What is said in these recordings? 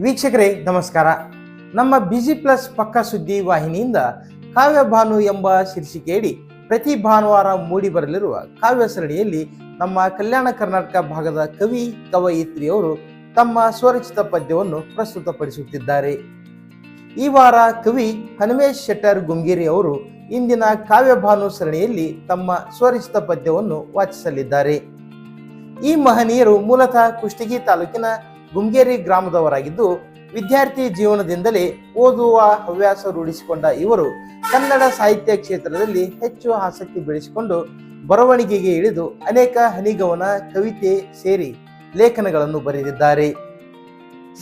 ವೀಕ್ಷಕರೇ, ನಮಸ್ಕಾರ. ನಮ್ಮ ಬಿಜಿ ಪ್ಲಸ್ ಪಕ್ಕ ಸುದ್ದಿ ವಾಹಿನಿಯಿಂದ ಕಾವ್ಯ ಭಾನು ಎಂಬ ಶೀರ್ಷಿಕೆಯಡಿ ಪ್ರತಿ ಭಾನುವಾರ ಮೂಡಿ ಬರಲಿರುವ ಕಾವ್ಯ ಸರಣಿಯಲ್ಲಿ ನಮ್ಮ ಕಲ್ಯಾಣ ಕರ್ನಾಟಕ ಭಾಗದ ಕವಿ ಕವಯಿತ್ರಿಯವರು ತಮ್ಮ ಸ್ವರಚಿತ ಪದ್ಯವನ್ನು ಪ್ರಸ್ತುತಪಡಿಸುತ್ತಿದ್ದಾರೆ. ಈ ವಾರ ಕವಿ ಹನುಮೇಶ್ ಶೆಟ್ಟರ್ ಗುಂಗೇರಿ ಅವರು ಇಂದಿನ ಕಾವ್ಯ ಭಾನು ಸರಣಿಯಲ್ಲಿ ತಮ್ಮ ಸ್ವರಚಿತ ಪದ್ಯವನ್ನು ವಾಚಿಸಲಿದ್ದಾರೆ. ಈ ಮಹನೀಯರು ಮೂಲತಃ ಕುಷ್ಟಗಿ ತಾಲೂಕಿನ ಗುಂಗೇರಿ ಗ್ರಾಮದವರಾಗಿದ್ದು ವಿದ್ಯಾರ್ಥಿ ಜೀವನದಿಂದಲೇ ಓದುವ ಹವ್ಯಾಸ ರೂಢಿಸಿಕೊಂಡ ಇವರು ಕನ್ನಡ ಸಾಹಿತ್ಯ ಕ್ಷೇತ್ರದಲ್ಲಿ ಹೆಚ್ಚು ಆಸಕ್ತಿ ಬೆಳೆಸಿಕೊಂಡು ಬರವಣಿಗೆಗೆ ಇಳಿದು ಅನೇಕ ಹನಿಗವನ, ಕವಿತೆ ಸೇರಿ ಲೇಖನಗಳನ್ನು ಬರೆದಿದ್ದಾರೆ.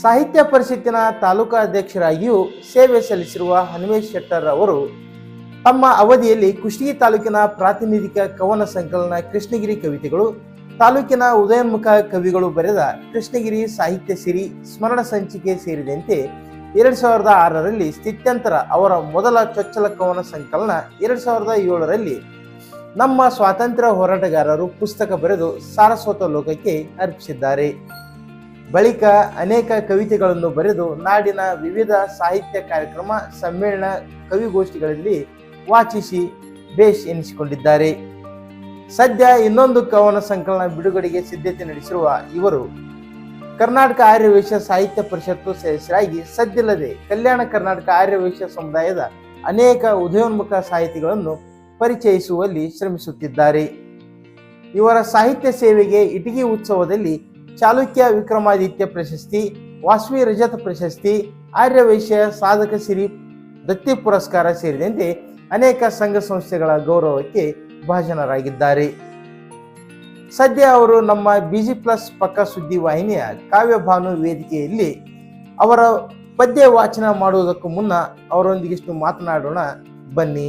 ಸಾಹಿತ್ಯ ಪರಿಷತ್ತಿನ ತಾಲೂಕಾ ಅಧ್ಯಕ್ಷರಾಗಿಯೂ ಸೇವೆ ಸಲ್ಲಿಸಿರುವ ಹನುಮೇಶ್ ಶೆಟ್ಟರ್ ಅವರು ತಮ್ಮ ಅವಧಿಯಲ್ಲಿ ಕುಷ್ಟಗಿ ತಾಲೂಕಿನ ಪ್ರಾತಿನಿಧಿಕ ಕವನ ಸಂಕಲನ ಕೃಷ್ಣಗಿರಿ ಕವಿತೆಗಳು ತಾಲೂಕಿನ ಉದಯೋನ್ಮುಖ ಕವಿಗಳು ಬರೆದ ಕೃಷ್ಣಗಿರಿ ಸಾಹಿತ್ಯ ಸಿರಿ ಸ್ಮರಣ ಸಂಚಿಕೆ ಸೇರಿದಂತೆ ಎರಡ್ ಸಾವಿರದ ಆರರಲ್ಲಿ ಸ್ಥಿತ್ಯಂತರ ಅವರ ಮೊದಲ ಚೊಚ್ಚಲ ಕವನ ಸಂಕಲನ ಎರಡ್ ಸಾವಿರದ ಏಳರಲ್ಲಿ ನಮ್ಮ ಸ್ವಾತಂತ್ರ್ಯ ಹೋರಾಟಗಾರರು ಪುಸ್ತಕ ಬರೆದು ಸಾರಸ್ವತ ಲೋಕಕ್ಕೆ ಅರ್ಪಿಸಿದ್ದಾರೆ. ಬಳಿಕ ಅನೇಕ ಕವಿತೆಗಳನ್ನು ಬರೆದು ನಾಡಿನ ವಿವಿಧ ಸಾಹಿತ್ಯ ಕಾರ್ಯಕ್ರಮ, ಸಮ್ಮೇಳನ, ಕವಿಗೋಷ್ಠಿಗಳಲ್ಲಿ ವಾಚಿಸಿ ಬೇಷ್ ಎನಿಸಿಕೊಂಡಿದ್ದಾರೆ. ಸದ್ಯ ಇನ್ನೊಂದು ಕವನ ಸಂಕಲನ ಬಿಡುಗಡೆಗೆ ಸಿದ್ಧತೆ ನಡೆಸಿರುವ ಇವರು ಕರ್ನಾಟಕ ಆರ್ಯವೈಶ್ಯ ಸಾಹಿತ್ಯ ಪರಿಷತ್ತು ಸದಸ್ಯರಾಗಿ ಸದ್ಯಲ್ಲದೆ ಕಲ್ಯಾಣ ಕರ್ನಾಟಕ ಆರ್ಯವೈಶ್ಯ ಸಮುದಾಯದ ಅನೇಕ ಉದಯೋನ್ಮುಖ ಸಾಹಿತಿಗಳನ್ನು ಪರಿಚಯಿಸುವಲ್ಲಿ ಶ್ರಮಿಸುತ್ತಿದ್ದಾರೆ. ಇವರ ಸಾಹಿತ್ಯ ಸೇವೆಗೆ ಇಟಗಿ ಉತ್ಸವದಲ್ಲಿ ಚಾಲುಕ್ಯ ವಿಕ್ರಮಾದಿತ್ಯ ಪ್ರಶಸ್ತಿ, ವಾಸ್ವಿ ರಜತ ಪ್ರಶಸ್ತಿ ಆರ್ಯವೈಶ್ಯ ಸಾಧಕ ಸಿರಿ ದತ್ತಿ ಪುರಸ್ಕಾರ ಸೇರಿದಂತೆ ಅನೇಕ ಸಂಘ ಸಂಸ್ಥೆಗಳ ಗೌರವಕ್ಕೆ ಭಾಜನರಾಗಿದ್ದಾರೆ ಸದ್ಯ ಅವರು ನಮ್ಮ ಬಿಜಿ ಪ್ಲಸ್ ಪಕ್ಕ ಸುದ್ದಿ ವಾಹಿನಿಯ ಕಾವ್ಯ ಭಾನು ವೇದಿಕೆಯಲ್ಲಿ ಅವರ ಪದ್ಯ ವಾಚನ ಮಾಡುವುದಕ್ಕೂ ಮುನ್ನ ಅವರೊಂದಿಗಿಷ್ಟು ಮಾತನಾಡೋಣ. ಬನ್ನಿ.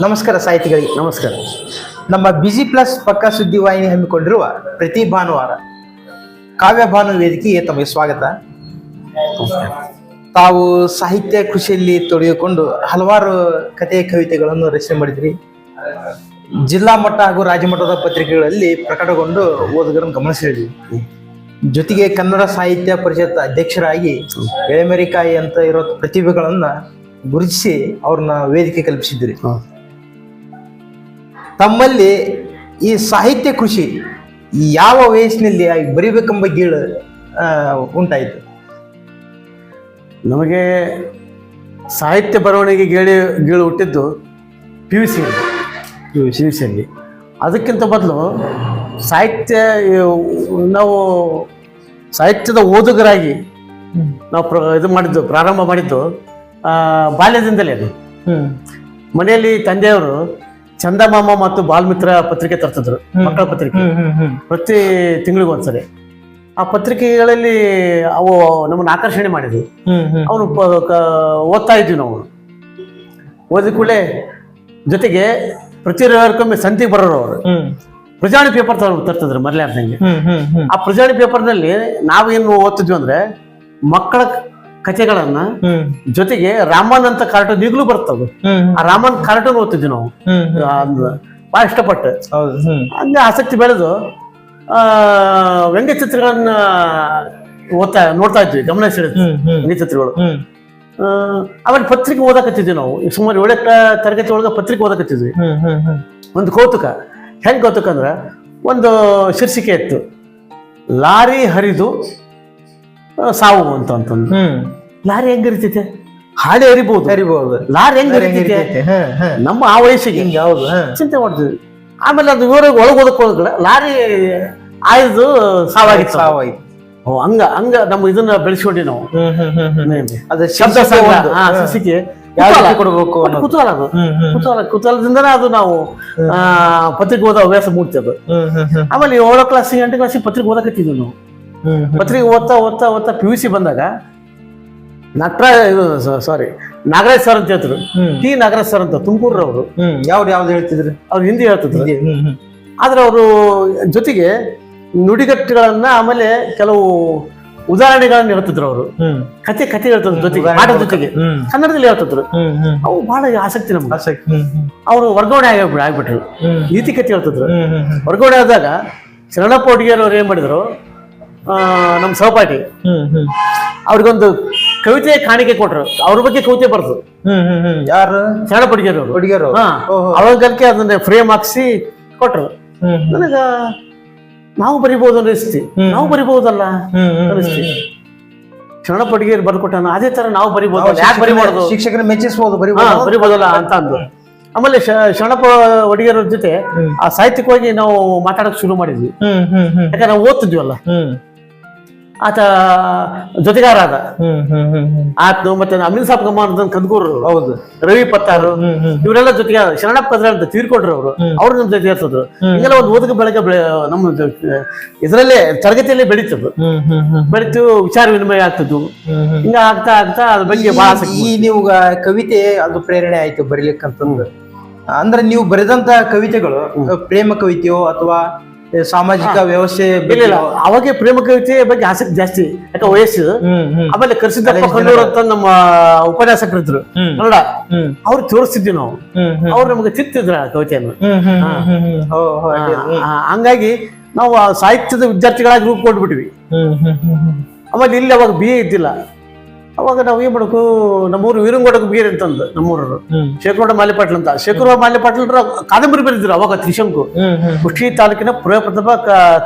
ನಮಸ್ಕಾರ ಸಾಹಿತಿಗಳಿಗೆ ನಮಸ್ಕಾರ. ನಮ್ಮ ಬಿಜಿ ಪ್ಲಸ್ ಪಕ್ಕ ಸುದ್ದಿ ವಾಹಿನಿ ಹಮ್ಮಿಕೊಂಡಿರುವ ಪ್ರತಿ ಭಾನುವಾರ ಕಾವ್ಯ ಭಾನು ವೇದಿಕೆಗೆ ತಮಗೆ ಸ್ವಾಗತ. ತಾವು ಸಾಹಿತ್ಯ ಕೃಷಿಯಲ್ಲಿ ತೊಡಗಿಕೊಂಡು ಹಲವಾರು ಕಥೆ ಕವಿತೆಗಳನ್ನು ರಚನೆ ಮಾಡಿದ್ರಿ. ಜಿಲ್ಲಾ ಮಟ್ಟ ಹಾಗೂ ರಾಜ್ಯ ಮಟ್ಟದ ಪತ್ರಿಕೆಗಳಲ್ಲಿ ಪ್ರಕಟಗೊಂಡು ಓದುಗರನ್ನು ಗಮನಿಸಿದ್ರಿ. ಜೊತೆಗೆ ಕನ್ನಡ ಸಾಹಿತ್ಯ ಪರಿಷತ್ ಅಧ್ಯಕ್ಷರಾಗಿ ಎಳೆಮೆರಿಕಾಯಿ ಅಂತ ಇರೋ ಪ್ರತಿಭೆಗಳನ್ನ ಗುರುತಿಸಿ ಅವ್ರನ್ನ ವೇದಿಕೆ ಕಲ್ಪಿಸಿದ್ರಿ. ತಮ್ಮಲ್ಲಿ ಈ ಸಾಹಿತ್ಯ ಕೃಷಿ ಯಾವ ವಯಸ್ಸಿನಲ್ಲಿ ಬರಿಬೇಕೆಂಬ ಗೀಳು ಉಂಟಾಯಿತು. ನಮಗೆ ಸಾಹಿತ್ಯ ಬರವಣಿಗೆ ಗೇಳಿ ಗೀಳು ಹುಟ್ಟಿದ್ದು ಪಿ ಯು ಸಿಯಲ್ಲಿ ಪಿ ಯು ಸಿಯಲ್ಲಿ ಅದಕ್ಕಿಂತ ಮೊದಲು ಸಾಹಿತ್ಯ ನಾವು ಸಾಹಿತ್ಯದ ಓದುಗರಾಗಿ ನಾವು ಪ್ರ ಇದು ಮಾಡಿದ್ದು ಪ್ರಾರಂಭ ಮಾಡಿದ್ದು ಬಾಲ್ಯದಿಂದಲೇ ಅದು. ಮನೆಯಲ್ಲಿ ತಂದೆಯವರು ಚಂದಮಾಮ ಮತ್ತು ಬಾಲ್ಮಿತ್ರ ಪತ್ರಿಕೆ ತರ್ತಿದ್ರು ಮಕ್ಕಳ ಪತ್ರಿಕೆ. ಪ್ರತಿ ತಿಂಗಳಿಗೆ ಒಂದ್ಸರಿ ಆ ಪತ್ರಿಕೆಗಳಲ್ಲಿ ಅವು ನಮ್ಮನ್ನು ಆಕರ್ಷಣೆ ಮಾಡಿದ್ವು. ಅವನು ಓದ್ತಾ ಇದ್ವಿ ನಾವು. ಓದಿದ ಕೂಡಲೇ ಜೊತೆಗೆ ಪ್ರತಿ ರವಿವಾರಕ್ಕೊಮ್ಮೆ ಸಂತಿಗೆ ಬರೋರು ಅವರು. ಪ್ರಜಾಣಿ ಪೇಪರ್ ತರ್ತಿದ್ರು ಹ್ಮ್ ಹ್ಮ್ ಆ ಪ್ರಜಾಣಿ ಪೇಪರ್ನಲ್ಲಿ ನಾವೇನು ಓದ್ತಿದ್ವಿ ಅಂದ್ರೆ ಮಕ್ಕಳ ಕಥೆಗಳನ್ನ ಜೊತೆಗೆ ರಾಮನ್ ಅಂತ ಕಾರ್ಟೂನ್ ಈಗಲೂ ಹ್ಮ್ ಆ ರಾಮನ್ ಕಾರ್ಟೂನ್ ಓದ್ತಿದ್ವಿ ನಾವು. ಬಹಳ ಇಷ್ಟಪಟ್ಟು. ಹಂಗೆ ಆಸಕ್ತಿ ಬೆಳೆದು ವ್ಯಂಗ್ಯ ಚಿತ್ರಗಳನ್ನ ಓದ್ತಾ ನೋಡ್ತಾ ಇದ್ವಿ ಗಮನ ವ್ಯಂಗ್ಯ ಚಿತ್ರಗಳು ಆಮೇಲೆ ಪತ್ರಿಕೆ ಓದಾಕತ್ತಿದ್ವಿ ನಾವು. ಸುಮಾರು ಏಳನೇ ತರಗತಿ ಒಳಗೆ ಪತ್ರಿಕೆ ಓದಕತ್ತಿದ್ವಿ. ಒಂದು ಕೌತುಕ. ಹೆಂಗ್ ಕೌತುಕ ಅಂದ್ರೆ ಒಂದು ಶೀರ್ಷಿಕೆ ಇತ್ತು. ಲಾರಿ ಹರಿದು ಸಾವು ಅಂತ ಅಂತಂದು. ಲಾರಿ ಹೆಂಗ್ ಹರಿತೈತೆ? ಹಾಡಿ ಹರಿಬಹುದು ಹರಿಬಹುದು ಲಾರಿ ಹೆಂಗ್ ಹರಿತೈತೆ? ನಮ್ಮ ಆ ವಯಸ್ಸಿಗೆ ಚಿಂತೆ ಮಾಡ್ತೀವಿ ಆಮೇಲೆ ಅದು ವಿವರ ಒಳಗೆ ಓದಕ್ಕೆ ಹೋದ್ರೆ ಲಾರಿ ಆಯ್ದು ಸಾವಾಗಿತ್ತು. ಸಾವಾಯ್ತು ಓ, ಹಂಗ ಹಂಗ ನಮ್ಮ ಇದನ್ನ ಬೆಳೆಸ್ಕೊಂಡಿ ನಾವು. ಅದೇ ಶಬ್ದ. ರೀತಿ ಕೊಡ್ಬೇಕು. ಕುತೂಹಲ. ಅದು. ಕುತೂಹಲ ಕುತೂಹಲದಿಂದನೇ ಅದು ನಾವು ಪತ್ರಿಕೆ ಓದೋ ಹವ್ಯಾಸ ಮೂಡ್ತಿ ಅದು. ಆಮೇಲೆ ಏಳೋ ಕ್ಲಾಸ್ ಎಂಟು ಕ್ಲಾಸ್ ಪತ್ರಿಕೆ ಓದಕತ್ತಿದ್ವಿ ನಾವು. ಪತ್ರಿಕೆ ಓದ್ತಾ ಓದ್ತಾ ಓದ್ತಾ ಪಿ ಯು ಸಿ ಬಂದಾಗ ನಟ್ರ ಇದು ಸಾರಿ ನಾಗರಾಜ್ ಸರ್ ಅಂತ ಹೇಳ್ತಾರೆ ಟಿ ನಾಗರಾಜ್ ಸರ್ ಅಂತ ತುಮಕೂರವರು. ಯಾವ್ದು ಯಾವ್ದು ಹೇಳ್ತಿದ್ರು? ಅವ್ರು ಹಿಂದಿ ಹೇಳ್ತಿದ್ರು. ಆದ್ರೆ ಅವರು ಜೊತೆಗೆ ನುಡಿಗಟ್ಟುಗಳನ್ನ ಆಮೇಲೆ ಕೆಲವು ಉದಾಹರಣೆಗಳನ್ನ ಹೇಳ್ತಿದ್ರು ಅವರು. ಕತೆ ಕತೆ ಹೇಳ್ತಿದ್ರು ಜೊತೆಗೆ ಆಟದ ಜೊತೆಗೆ. ಕನ್ನಡದಲ್ಲಿ ಹೇಳ್ತಿದ್ರು. ಅವು ಬಹಳ ಆಸಕ್ತಿ ನಮ್ಗೆ. ಆಸಕ್ತಿ ಅವರು ವರ್ಗಾವಣೆ ಆಗಿಬಿಟ್ರು. ಆಗ್ಬಿಟ್ರು ನೀತಿ ಕತೆ ಹೇಳ್ತಿದ್ರು. ವರ್ಗಾವಣೆ ಆದಾಗ ಶರಣಪ್ಪ ಹುಡುಗಿಯರು ಅವ್ರು ಏನ್ ಮಾಡಿದ್ರು? ನಮ್ಮ ಸಹಪಾಠಿ. ಅವ್ರಿಗೊಂದು ಕವಿತೆ ಕಾಣಿಕೆ ಕೊಟ್ರು. ಅವ್ರ ಬಗ್ಗೆ ಕವಿತೆ ಬರ್ದು. ಹ್ಮ್ ಹ್ಮ್ ಹ್ಮ್. ಯಾರು? ಶರಣ ಪಡಿಗೆರು ಅವರು. ಹುಡುಗಿಯರು ಹಾ. ಅವಾಗಲ್ಕೆ ಅದನ್ನ ಫ್ರೇಮ್ ಹಾಕ್ಸಿ ಕೊಟ್ರು. ಹ್ಮ್ ನನಗ ನಾವು ಬರಿಬಹುದು ಅನಿಸ್ತಿ ನಾವು ಬರಿಬಹುದಲ್ಲ ಹ್ಮ್ ಹ್ಮ್ ಅನಿಸ್ತಿ ಶರಣ ಪಡಿಗೆರು ಬರ್ಕೊಟ್ಟಾನ ಅದೇ ತರ ನಾವು ಬರಿಬಹುದು ಯಾಕೆ ಬರಿಬಾರ್ದು? ಶಿಕ್ಷಕರ ಮೆಚ್ಚಿಸ್ಬೋದು ಬರೀ ಹಾ ಬರಿಬೋದಲ್ಲ ಅಂತ ಅಂದು. ಆಮೇಲೆ ಶ- ಶರಣಪ್ಪ ಒಡಿಗೆರ ಜೊತೆ ಆ ಸಾಹಿತ್ಯಕವಾಗಿ ನಾವು ಮಾತಾಡಕ್ ಶುರು ಮಾಡಿದ್ವಿ. ಹ್ಮ್ ಹ್ಮ್ ಹ್ಮ್. ಯಾಕಂದ್ರೆ ನಾವು ಓದ್ತಿದ್ವಲ್ಲ ಹ್ಮ್. ಆತ ಜೊತೆಗಾರ ಆದ ಮತ್ತೆ ಅಮೀನ್ ಸಾಬ್ ಗಮ್ಮ ಕದ್ಕೂರು ಹೌದು. ರವಿ ಪತ್ತಾರು. ಇವರೆಲ್ಲ ಜೊತೆಗೆ ಶರಣಪ್ಪ ಕದ್ರ ಅಂತ ತೀರ್ಕೊಂಡ್ರು ಅವರು. ಅವ್ರು ನಮ್ ಜೊತೆ ಇರ್ತದ್ರು ಹಿಂಗೆಲ್ಲ ಒಂದು ಓದಕ ಬೆಳಕ ಬೆಳೆ ನಮ್ಮ ಇದರಲ್ಲೇ ತರಗತಿಯಲ್ಲೇ ಬೆಳೀತದ್ದು ಹ್ಮ್ ಬೆಳೀತು ವಿಚಾರ ವಿನಿಮಯ ಆಗ್ತದ್ದು ಹಿಂಗ ಆಗ್ತಾ ಆಗ್ತಾ ಅದ್ರ ಬಗ್ಗೆ ಬಹಳ ಈ ನೀವು ಕವಿತೆ ಅದು ಪ್ರೇರಣೆ ಆಯ್ತು ಬರೀಲಿಕ್ಕಂತಂದು. ಅಂದ್ರೆ ನೀವು ಬರೆದಂತ ಕವಿತೆಗಳು ಪ್ರೇಮ ಕವಿತೆಯೋ ಅಥವಾ ಸಾಮಾಜಿಕ ವ್ಯವಸ್ಥೆ ಇಲ್ಲ ಅವಾಗೆ ಪ್ರೇಮ ಕವಿತೆ ಬಗ್ಗೆ ಆಸಕ್ತಿ ಜಾಸ್ತಿ ಯಾಕೆ ವಯಸ್ಸು? ಆಮೇಲೆ ಕರ್ಸಿದ್ದಪ್ಪ ಕಣ್ಣೂರು ಅಂತ ನಮ್ಮ ಉಪನ್ಯಾಸಕರಿದ್ರು. ನೋಡ ಅವ್ರು ತೋರಿಸ್ತಿದ್ವಿ ನಾವು. ಅವ್ರು ನಮಗೆ ತಿತ್ತಿದ್ರ ಕವಿತೆಯನ್ನು. ಹಂಗಾಗಿ ನಾವು ಸಾಹಿತ್ಯದ ವಿದ್ಯಾರ್ಥಿಗಳಾಗಿ ರೂಪ ಕೊಟ್ಬಿಟ್ವಿ ಆಮೇಲೆ ಇಲ್ಲಿ ಅವಾಗ ಬಿ ಎ ಇದ್ದಿಲ್ಲ. ಅವಾಗ ನಾವು ಏನ್ ಮಾಡಬೇಕು ನಮ್ಮೂರು ವೀರಂಗೋಡಕ್ಕೆ ಬೀರ್ ಅಂತಂದು ನಮ್ಮೂರರು ಹ್ಮ್. ಶೇಖರಗೌಡ ಮಾಲಿಪಾಟ್ಲ್ ಅಂತ. ಶೇಖರಗೌಡ ಮಾಲಿಪಾಟ್ಲರ ಕಾದಂಬರಿ ಬರೆದಿದ್ರು ಅವಾಗ ತ್ರಿಶಂಕು. ಕುಷ್ಟಿ ತಾಲೂಕಿನ ಪ್ರಥಮ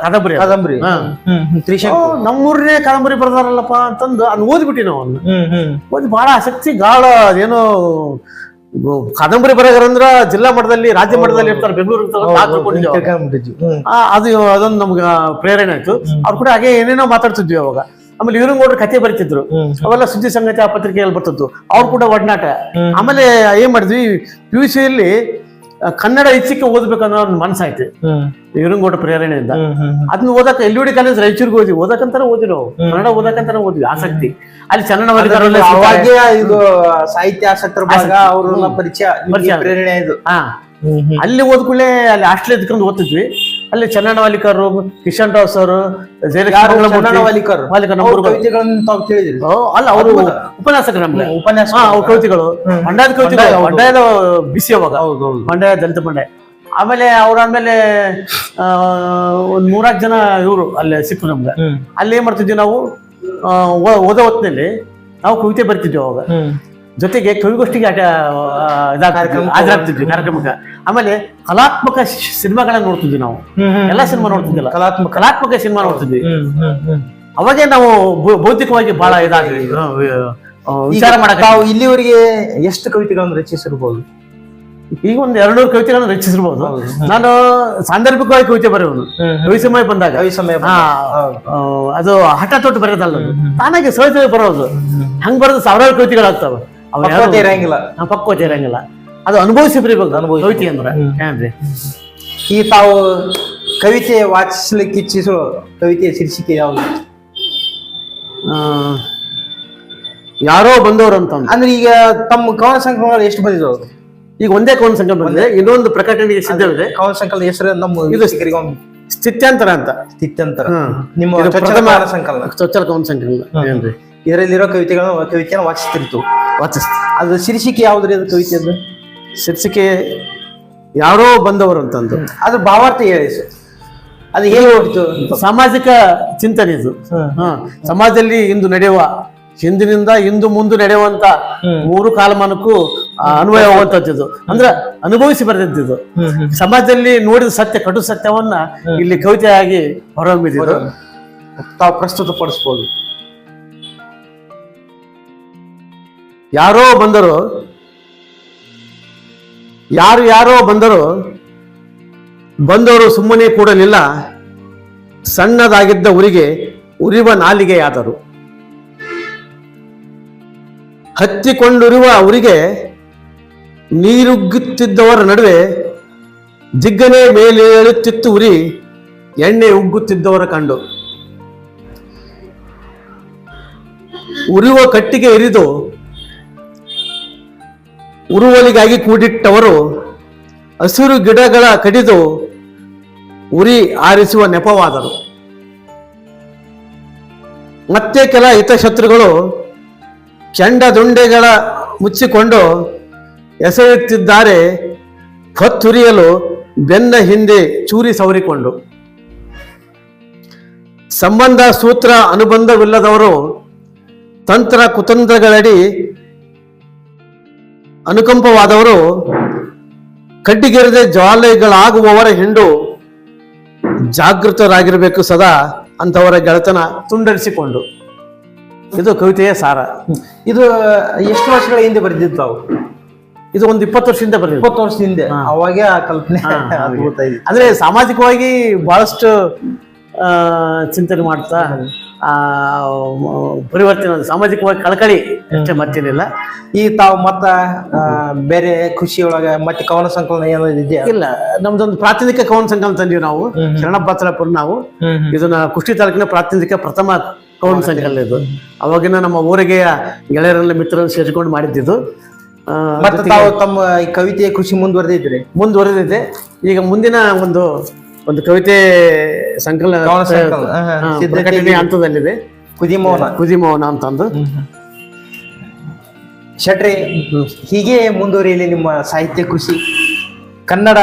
ಕಾದಂಬರಿ. ಕಾದಂಬರಿ. ತ್ರಿಶಂಕು. ನಮ್ಮೂರನೇ ಕಾದಂಬರಿ ಬರ್ದಾರಲ್ಲಪ್ಪ ಅಂತಂದು ಅದನ್ನ ಓದ್ಬಿಟ್ಟಿ ನಾವು ಅದನ್ನ ಓದಿ ಬಹಳ ಆಸಕ್ತಿ ಗಾಳ ಅದೇನೋ ಕಾದಂಬರಿ ಬರಗಾರಂದ್ರ ಜಿಲ್ಲಾ ಮಟ್ಟದಲ್ಲಿ ರಾಜ್ಯ ಮಟ್ಟದಲ್ಲಿ ಇರ್ತಾರೆ ಬೆಂಗಳೂರು ಅದು ಅದೊಂದು ನಮ್ಗೆ ಪ್ರೇರಣೆ ಆಯ್ತು. ಅವ್ರು ಕೂಡ ಹಾಗೆ ಏನೇನೋ ಮಾತಾಡ್ತಿದ್ವಿ ಅವಾಗ. ಆಮೇಲೆ ಇವ್ರಂಗೌಡ್ರು ಕತೆ ಬರೀತಿದ್ರು. ಅವೆಲ್ಲ ಸುದ್ದಿ ಸಂಗತಿ ಆ ಪತ್ರಿಕೆಯಲ್ಲಿ ಬರ್ತಿತ್ತು. ಅವ್ರು ಕೂಡ ಒಡನಾಟ. ಆಮೇಲೆ ಏನ್ ಮಾಡಿದ್ವಿ? ಪಿ ಯು ಸಿಯಲ್ಲಿ ಕನ್ನಡ ಇಚ್ಛಿಕೆ ಓದ್ಬೇಕನ್ನೋ ಒಂದು ಮನಸ್ಸಾಯ್ತು. ಇವ್ರಂಗೌಡ ಪ್ರೇರಣೆಯಿಂದ. ಅದನ್ನ ಓದಕ್ಕೆ ಎಲ್ ಡಿ ಕಾಲೇಜ್ ರಾಯಚೂರಿಗೆ ಓದಿ ಓದಕ್ಕಂತಾನೆ ಓದಿ ನಾವು. ಕನ್ನಡ ಓದಕ್ಕಂತಾನೆ ಓದ್ವಿ. ಆಸಕ್ತಿ. ಅಲ್ಲಿ ಚನ್ನಣ ಅಂದ್ರೆ ಇದು ಸಾಹಿತ್ಯ ಆಸಕ್ತರ ಪರಿಚಯ. ಪರಿಚಯ. ಪ್ರೇರಣೆ ಇದು. ಅಲ್ಲಿ ಓದ್ಕೊಳ್ಳೆ ಅಲ್ಲಿ ಹಾಸ್ಟೆಲ್ ಎದ್ಕೊಂಡು ಓದ್ತಿದ್ವಿ ಅಲ್ಲಿ ಚನ್ನಣ್ಣ ವಾಲಿಕರ್ ಕಿಶನ್ ರಾವ್ ಸರ್ ವಾಲಿಕರ್? ಅವ್ರ ಅಲ್ಲ ಅವರು ಉಪನ್ಯಾಸಕರು ನಮ್ಗೆ. ಉಪನ್ಯಾಸ ಅವ್ರ ಕವಿತೆಗಳು. ಮಂಡ್ಯದ ಕವಿತೆಗಳು. ಮಂಡ್ಯ, ಮಂಡ್ಯದ ಬಿಸಿ ಅವಾಗ. ಮಂಡ್ಯ ದಲಿತ ಮಂಡ್ಯ ಆಮೇಲೆ ಅವ್ರಾದ್ಮೇಲೆ ಆ, ಒಂದ್ ನೂರಾಕ್ ಜನ ಇವರು ಅಲ್ಲಿ ಸಿಕ್ಕು ನಮ್ಗೆ. ಅಲ್ಲಿ ಏನ್ ಮಾಡ್ತಿದ್ವಿ ನಾವು ಓದೋ ಹೊತ್ತಿನಲ್ಲಿ ನಾವು ಕವಿತೆ ಬರ್ತಿದ್ವಿ ಅವಾಗ. ಜೊತೆಗೆ ಕವಿಗೋಷ್ಠಿಗೆ ಆಟ ಹಾಜರಾಗ್ತಿದ್ವಿ ಕಾರ್ಯಕ್ರಮಕ್ಕೆ. ಆಮೇಲೆ ಕಲಾತ್ಮಕ ಸಿನಿಮಾಗಳನ್ನ ನೋಡ್ತಿದ್ವಿ ನಾವು. ಎಲ್ಲಾ ಸಿನಿಮಾ ನೋಡ್ತಿದ್ದಿಲ್ಲ. ಕಲಾತ್ಮಕ. ಕಲಾತ್ಮಕ ಸಿನಿಮಾ ನೋಡ್ತಿದ್ವಿ. ಅವಾಗೆ ನಾವು ಬೌದ್ಧಿಕವಾಗಿ ಬಹಳ ಆ, ವಿಚಾರ ಈಗ ಮಾಡಕ್ಕೆ ತಾವು ಇಲ್ಲಿವರೆಗೆ ಎಷ್ಟು ಕವಿತೆಗಳನ್ನು ರಚಿಸಿರ್ಬೋದು? ಈಗ ಒಂದ್ ಎರಡ್ನೂರು ಕವಿತೆಗಳನ್ನು ರಚಿಸಿರ್ಬೋದು. ನಾನು ಸಾಂದರ್ಭಿಕವಾಗಿ ಕವಿತೆ ಬರೆಯೋನು ಕವಿ ಸಮಯ ಬಂದಾಗ. ಕವಿ ಸಮಯ ಅದು ಹಠ ತೊಟ್ಟು ಬರೆಯೋದಲ್ಲ. ತಾನಾಗೆ ಸಹಜವಾಗಿ ಬರೋದು. ಹಂಗ್ ಬರೋದು ಸಾವಿರಾರು ಕವಿತೆಗಳಾಗ್ತಾವ. ಪಕ್ವತೆ ಇರಂಗಿಲ್ಲ ಆ, ಪಕ್ವತೆ ಇರಂಗಿಲ್ಲ ಅದು ಅನುಭವಿಸಿ ಬರೀಬೇಕು ಅನುಭವ ಕವಿತೆ ಅಂದ್ರೆ. ಏನ್ರಿ ಈ ತಾವು ಕವಿತೆ ವಾಚಿಸ್ಲಿಕ್ಕೆ ಇಚ್ಛಿಸೋ ಕವಿತೆಯ ಶೀರ್ಷಿಕೆ ಯಾವುದು? ಯಾರೋ ಬಂದವರು ಅಂತ ಅಂದ್ರೆ ಈಗ ತಮ್ಮ ಕವನ ಸಂಕಲನ ಎಷ್ಟು ಬಂದಿದ್ರು ಈಗ ಒಂದೇ ಕವನ ಸಂಕಲನ ಬಂದಿದೆ ಇನ್ನೊಂದು ಪ್ರಕಟಣೆಗೆ ಸಿದ್ಧವಿದೆ ಕವನ ಸಂಕಲನ ಹೆಸರು ನಮ್ಮ ಇದು ಸ್ಥಿತ್ಯಂತರ ಅಂತ. ಸ್ಥಿತ್ಯಂತರ. ನಿಮ್ಮ ಸಂಕಲನ. ಚೊಚ್ಚಲ ಕವನ ಸಂಕಲನ. ಏನ್ರಿ? ಇದರಲ್ಲಿರೋ ಕವಿತೆಗಳನ್ನು ಕವಿತೆಯನ್ನು ವಾಚಿಸ್ತಿರ್ತು ವಾಚಿಸ್ ಅದು ಶೀರ್ಷಿಕೆ ಯಾವ್ದ್ರಿ ಅದು ಕವಿತೆ ಅದು ಶೀರ್ಷಿಕೆ ಯಾರೋ ಬಂದವರು ಅಂತಂದು. ಅದ್ರ ಭಾವಾರ್ಥ ಹೇಳಿ ಸರ್. ಅದು ಹೇಗೆ ಹೋಗ್ತು ಸಾಮಾಜಿಕ ಚಿಂತನೆ ಇದು. ಹಾ ಸಮಾಜದಲ್ಲಿ ಇಂದು ನಡೆಯುವ ಹಿಂದಿನಿಂದ ಇಂದು ಮುಂದೆ ನಡೆಯುವಂತ ಮೂರು ಕಾಲಮಾನಕ್ಕೂ ಅನ್ವಯ ಹೋಗುವಂತದ್ದು ಅಂದ್ರೆ ಅನುಭವಿಸಿ ಬರೆದಿದ್ದು ಸಮಾಜದಲ್ಲಿ ನೋಡಿದ ಸತ್ಯ ಕಟು ಸತ್ಯವನ್ನ ಇಲ್ಲಿ ಕವಿತೆಯಾಗಿ ಹೊರಹೊಮ್ಮಿದ್ರು ತಾವು ಪ್ರಸ್ತುತಪಡಿಸ್ಬೋದು. ಯಾರೋ ಬಂದರು, ಯಾರು ಯಾರೋ ಬಂದರು, ಬಂದವರು ಸುಮ್ಮನೆ ಕೂಡಲಿಲ್ಲ ಸಣ್ಣದಾಗಿದ್ದ ಉರಿಗೆ ಉರಿವ ನಾಲಿಗೆಯಾದರು. ಹತ್ತಿಕೊಂಡಿರುವ ಉರಿಗೆ ನೀರುಗ್ಗುತ್ತಿದ್ದವರ ನಡುವೆ ಜಿಗ್ಗನೆ ಮೇಲೆ ಏಳುತ್ತಿತ್ತು ಉರಿ ಎಣ್ಣೆ ಉಗ್ಗುತ್ತಿದ್ದವರ ಕಂಡು. ಉರಿವ ಕಟ್ಟಿಗೆ ಇರಿದು ಉರುವಲಿಗಾಗಿ ಕೂಡಿಟ್ಟವರು ಹಸಿರು ಗಿಡಗಳ ಕಡಿದು ಉರಿ ಆರಿಸುವ ನೆಪವಾದರು. ಮತ್ತೆ ಕೆಲ ಹಿತಶತ್ರುಗಳು ಚಂಡ ದುಂಡೆಗಳ ಮುಚ್ಚಿಕೊಂಡು ಎಸೆಯುತ್ತಿದ್ದಾರೆ. ಹೊತ್ತುರಿಯಲು ಬೆನ್ನ ಹಿಂದೆ ಚೂರಿ ಸವರಿಕೊಂಡು. ಸಂಬಂಧ ಸೂತ್ರ ಅನುಬಂಧವಿಲ್ಲದವರು ತಂತ್ರ ಕುತಂತ್ರಗಳಡಿ ಅನುಕಂಪವಾದವರು ಕಡ್ಡಿಗೆರದೆ ಜ್ವಾಲೆಗಳಾಗುವವರ ಹೆಂಡು ಜಾಗೃತರಾಗಿರಬೇಕು ಸದಾ ಅಂತವರ ಗೆಳೆತನ ತುಂಡರಿಸಿಕೊಂಡು. ಇದು ಕವಿತೆಯ ಸಾರ. ಇದು ಎಷ್ಟು ವರ್ಷಗಳ ಹಿಂದೆ ಬರೆದಿದ್ದು ಅವು? ಇದು ಒಂದು ಇಪ್ಪತ್ತು ವರ್ಷದಿಂದ ಬರೆದಿದೆ ಇಪ್ಪತ್ತು ವರ್ಷದ ಹಿಂದೆ. ಅವಾಗೆ ಆ ಕಲ್ಪನೆ ಅದ್ಭುತ ಇದೆ. ಅಂದ್ರೆ ಸಾಮಾಜಿಕವಾಗಿ ಬಹಳಷ್ಟು ಚಿಂತನೆ ಮಾಡ್ತಾ ಆ, ಪರಿವರ್ತನೆ ಸಾಮಾಜಿಕವಾಗಿ ಕಳಕಳಿ ಅಷ್ಟೇ ಮತ್ತೇನಿಲ್ಲ. ಈ ತಾವು ಮತ್ತ ಬೇರೆ ಖುಷಿಯೊಳಗ ಮತ್ತೆ ಕವನ ಸಂಕಲನ ಏನಾದ್ರು ಇದೆಯಾ? ಇಲ್ಲ ನಮ್ದೊಂದು ಪ್ರಾತಿನಿಧಿಕ ಕವನ ಸಂಕಲನ ತಂದೀವಿ ನಾವು ಶರಣಬಾತ್ರಾಪುರ ನಾವು. ಇದನ್ನ ಕುಷ್ಟಿ ತಾಲೂಕಿನ ಪ್ರಾತಿನಿಧಿಕ ಪ್ರಥಮ ಕವನ ಸಂಕಲನ ಇದು. ಅವಾಗಿನ ನಮ್ಮ ಊರಿಗೆ ಗೆಳೆಯರನ್ನ ಮಿತ್ರರನ್ನು ಸೇರಿಕೊಂಡು ಮಾಡಿದ್ದಿದ್ದು ಮತ್ತೆ ತಾವು ತಮ್ಮ ಈ ಕವಿತೆಯ ಕೃಷಿ ಮುಂದುವರೆದಿದ್ರಿ? ಮುಂದುವರೆದಿದೆ. ಈಗ ಮುಂದಿನ ಒಂದು ಒಂದು ಕವಿತೆ ಸಂಕಲನ ಪ್ರಕಟಣೆ ಹಂತದಲ್ಲಿದೆ. ಕುದಿಮೋಹನ ಕುದಿಮೋಹನ ಅಂತಂದು. ಶಟ್ರಿ ಹೀಗೆ ಮುಂದುವರಿಯಲಿ ನಿಮ್ಮ ಸಾಹಿತ್ಯ ಕೃಷಿ. ಕನ್ನಡ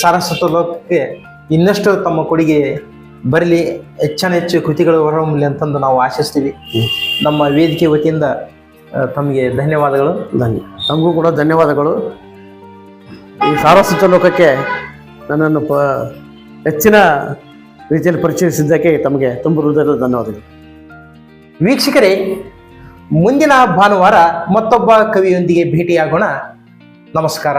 ಸಾರಸ್ವತ ಲೋಕಕ್ಕೆ ಇನ್ನಷ್ಟು ತಮ್ಮ ಕೊಡುಗೆ ಬರಲಿ ಹೆಚ್ಚನ ಹೆಚ್ಚು ಕೃತಿಗಳು ಹೊರಹೊಮ್ಮಲಿ ಅಂತಂದು ನಾವು ಆಶಿಸ್ತೀವಿ. ನಮ್ಮ ವೇದಿಕೆ ವತಿಯಿಂದ ತಮಗೆ ಧನ್ಯವಾದಗಳು. ಧನ್ಯ. ತಮಗೂ ಕೂಡ ಧನ್ಯವಾದಗಳು. ಈ ಸಾರಸ್ವತ ಲೋಕಕ್ಕೆ ನನ್ನನ್ನು ಪ ಹೆಚ್ಚಿನ ರೀತಿಯಲ್ಲಿ ಪರಿಚಯಿಸಿದ್ದಕ್ಕೆ ತಮಗೆ ತುಂಬ ಹೃದಯದ ಧನ್ಯವಾದಗಳು. ವೀಕ್ಷಕರೇ ಮುಂದಿನ ಭಾನುವಾರ ಮತ್ತೊಬ್ಬ ಕವಿಯೊಂದಿಗೆ ಭೇಟಿಯಾಗೋಣ. ನಮಸ್ಕಾರ.